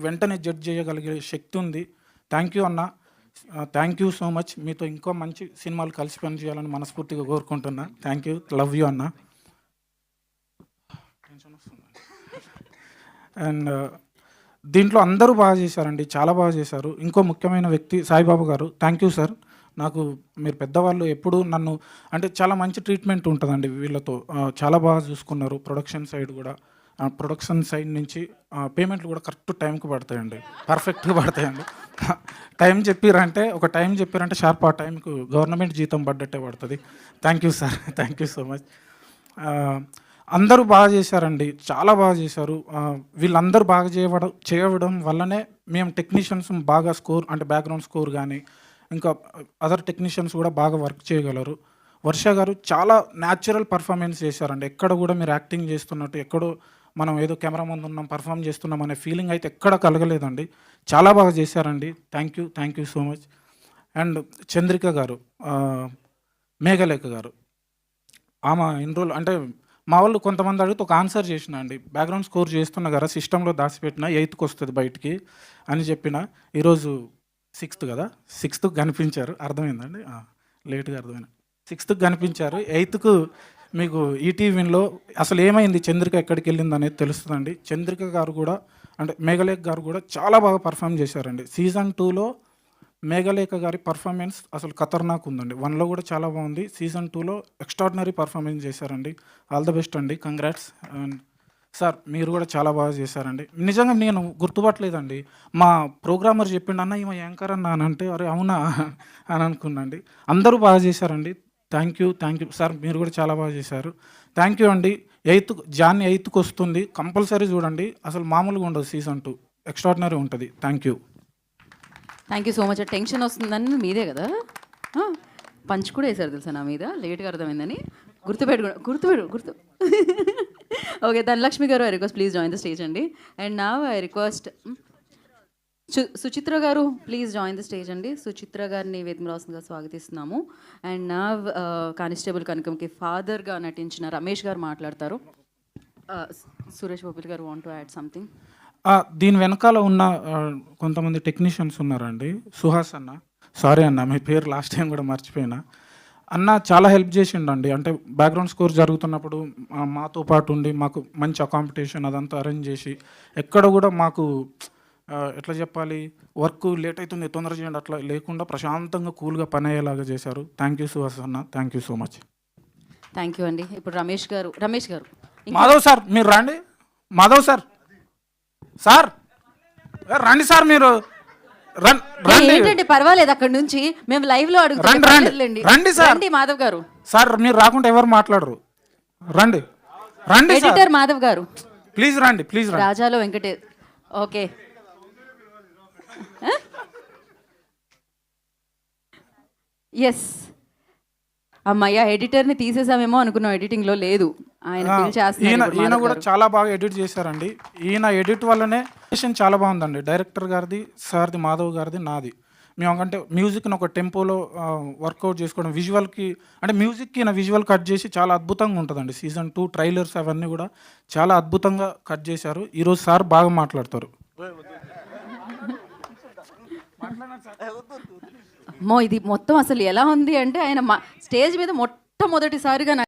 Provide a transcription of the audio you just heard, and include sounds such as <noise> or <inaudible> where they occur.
వెంటనే జడ్జ్ చేయగలిగే శక్తి ఉంది. థ్యాంక్ యూ అన్న. థ్యాంక్ యూ సో మచ్ మీతో ఇంకో మంచి సినిమాలు కలిసి పని చేయాలని మనస్ఫూర్తిగా కోరుకుంటున్నా. థ్యాంక్ యూ లవ్ యూ అన్న. అండ్ దీంట్లో అందరూ బాగా చేశారండి. చాలా బాగా చేశారు. ఇంకో ముఖ్యమైన వ్యక్తి సాయిబాబు గారు. థ్యాంక్ యూ సార్ నాకు మీరు పెద్దవాళ్ళు ఎప్పుడు నన్ను అంటే చాలా మంచి ట్రీట్మెంట్ ఉంటుందండి వీళ్ళతో. చాలా బాగా చూసుకున్నారు. ప్రొడక్షన్ సైడ్ కూడా. ప్రొడక్షన్ సైడ్ నుంచి పేమెంట్లు కూడా కరెక్ట్ టైంకి పడతాయండి. పర్ఫెక్ట్గా పడతాయండి. టైం చెప్పారంటే ఒక టైం చెప్పారంటే షార్ప్ ఆ టైంకు గవర్నమెంట్ జీతం పడ్డట్టే పడుతుంది. Thank you sir thank you so much అందరూ బాగా చేశారండి. చాలా బాగా చేశారు. వీళ్ళందరూ బాగా చేయడం చేయడం వల్లనే మేము టెక్నీషియన్స్ బాగా స్కోర్ అంటే బ్యాక్గ్రౌండ్ స్కోర్ కానీ ఇంకా అదర్ టెక్నీషియన్స్ కూడా బాగా వర్క్ చేయగలరు. వర్ష గారు చాలా న్యాచురల్ పర్ఫార్మెన్స్ చేశారండి. ఎక్కడ కూడా మీరు యాక్టింగ్ చేస్తున్నట్టు ఎక్కడో మనం ఏదో కెమెరా ముందు ఉన్నాం పర్ఫామ్ చేస్తున్నాం అనే ఫీలింగ్ అయితే ఎక్కడ కలగలేదండి. చాలా బాగా చేశారండి. Thank you thank you so much and Chandrika garu Meghalekha garu ఆమె ఇన్రోల్ రోజులు అంటే మా వాళ్ళు కొంతమంది అడిగితే ఒక ఆన్సర్ చేసిన అండి. బ్యాక్గ్రౌండ్ స్కోర్ చేస్తున్న కదా సిస్టంలో దాచిపెట్టిన ఎయిత్కి వస్తుంది బయటికి అని చెప్పిన ఈరోజు సిక్స్త్ కదా సిక్స్త్కి కనిపించారు. అర్థమైందండి లేట్గా అర్థమైంది. సిక్స్త్కి కనిపించారు. ఎయిత్కు మీకు ఈటీవీలో అసలు ఏమైంది? చంద్రిక ఎక్కడికి వెళ్ళింది అనేది తెలుస్తుందండి. చంద్రిక గారు కూడా అంటే మేఘలేఖ గారు కూడా చాలా బాగా పర్ఫామ్ చేశారండి. సీజన్ టూలో మేఘలేఖ గారి పర్ఫార్మెన్స్ అసలు ఖతర్నాక్ ఉందండి. వన్లో కూడా చాలా బాగుంది. సీజన్ టూలో ఎక్స్ట్రాడినరీ పర్ఫార్మెన్స్ చేశారండి. ఆల్ ద బెస్ట్ అండి. కంగ్రాట్స్ అండ్ సార్ మీరు కూడా చాలా బాగా చేశారండి. నిజంగా నేను గుర్తుపట్టలేదండి. మా ప్రోగ్రామర్ చెప్పిండు అన్న ఈమె యాంకర్ అన్న అని అంటే అరే అవునా? అని అనుకున్నాండి. అందరూ బాగా చేశారండి. Thank you thank you sir మీరు కూడా చాలా బాగా చేశారు. థ్యాంక్ యూ అండి. ఎయిత్ జాన్ ఎయిత్కి వస్తుంది. కంపల్సరీ చూడండి. అసలు మామూలుగా ఉండదు సీజన్ టూ ఎక్స్ట్రాడినరీ ఉంటుంది. Thank you thank you so much tension వస్తుందని మీదే కదా? పంచ్ కూడా వేశారు తెలుసా నా మీద? లేట్గా అర్థమైందని. గుర్తుపెట్టుకో గుర్తుపెట్టు గుర్తు. <laughs> Okay Dhanalakshmi garu I request please join the stage అండి. అండ్ నా I request Suchitra garu please join the stage అండి. సుచిత్ర గారిని వేదమరాసంగా స్వాగతిస్తున్నాము. అండ్ నా కానిస్టేబుల్ కనకంకి ఫాదర్గా నటించిన రమేష్ గారు మాట్లాడతారు. సురేష్ బొబ్బిల్ గారు వాంట్ టు యాడ్ సంథింగ్ దీని వెనకాల ఉన్న కొంతమంది టెక్నీషియన్స్ ఉన్నారండి. సుహాస్ అన్న. సారీ అన్న మీ పేరు లాస్ట్ టైం కూడా మర్చిపోయినా. అన్న చాలా హెల్ప్ చేసిండండి. అంటే బ్యాక్గ్రౌండ్ స్కోర్ జరుగుతున్నప్పుడు మాతో పాటు ఉండి మాకు మంచి అకాంపిటేషన్ అదంతా అరేంజ్ చేసి ఎక్కడ కూడా మాకు ఎట్లా చెప్పాలి? వర్క్ లేట్ అవుతుంది తొందర చేయండి అట్లా లేకుండా ప్రశాంతంగా కూల్గా పని అయ్యేలాగా చేశారు. థ్యాంక్ యూ సుహాస్ అన్న. Thank you so much thank you అండి. ఇప్పుడు రమేష్ గారు రమేష్ గారు మాధవ్ సార్ మీరు రండి. మాధవ్ సార్ సార్ రండి సార్ మీరు. ఏంటంటే పర్వాలేదు అక్కడ నుంచి మేము లైవ్లో అడుగుతాం రండి, రండి. సార్. రండి మాధవ్ గారు. సార్ మీరు రాకుంటే ఎవరు మాట్లాడరు? రండి. రండి ఎడిటర్ మాధవ్ గారు. ప్లీజ్ రండి ప్లీజ్ రాజాలో వెంకటే ఓకే. <laughs> ఎస్ అమ్మయ్య ఎడిటర్ని తీసేసామేమో అనుకున్నాం ఎడిటింగ్లో లేదు. ఆయన ఈయన కూడా. చాలా బాగా ఎడిట్ చేశారండి. ఈయన ఎడిట్ వల్లనే చాలా బాగుందండి. డైరెక్టర్ గారిది సార్ది మాధవ్ గారిది నాది. మేము అంటే మ్యూజిక్ని ఒక టెంపోలో వర్కౌట్ చేసుకోవడం విజువల్కి అంటే మ్యూజిక్కి ఈయన విజువల్ కట్ చేసి చాలా అద్భుతంగా ఉంటుందండి. సీజన్ టూ ట్రైలర్స్ అవన్నీ కూడా చాలా అద్భుతంగా కట్ చేశారు. ఈరోజు సార్ బాగా మాట్లాడతారు. ఇది మొత్తం అసలు ఎలా ఉంది అంటే ఆయన మా- స్టేజ్ మీద మొట్టమొదటిసారిగా నాకు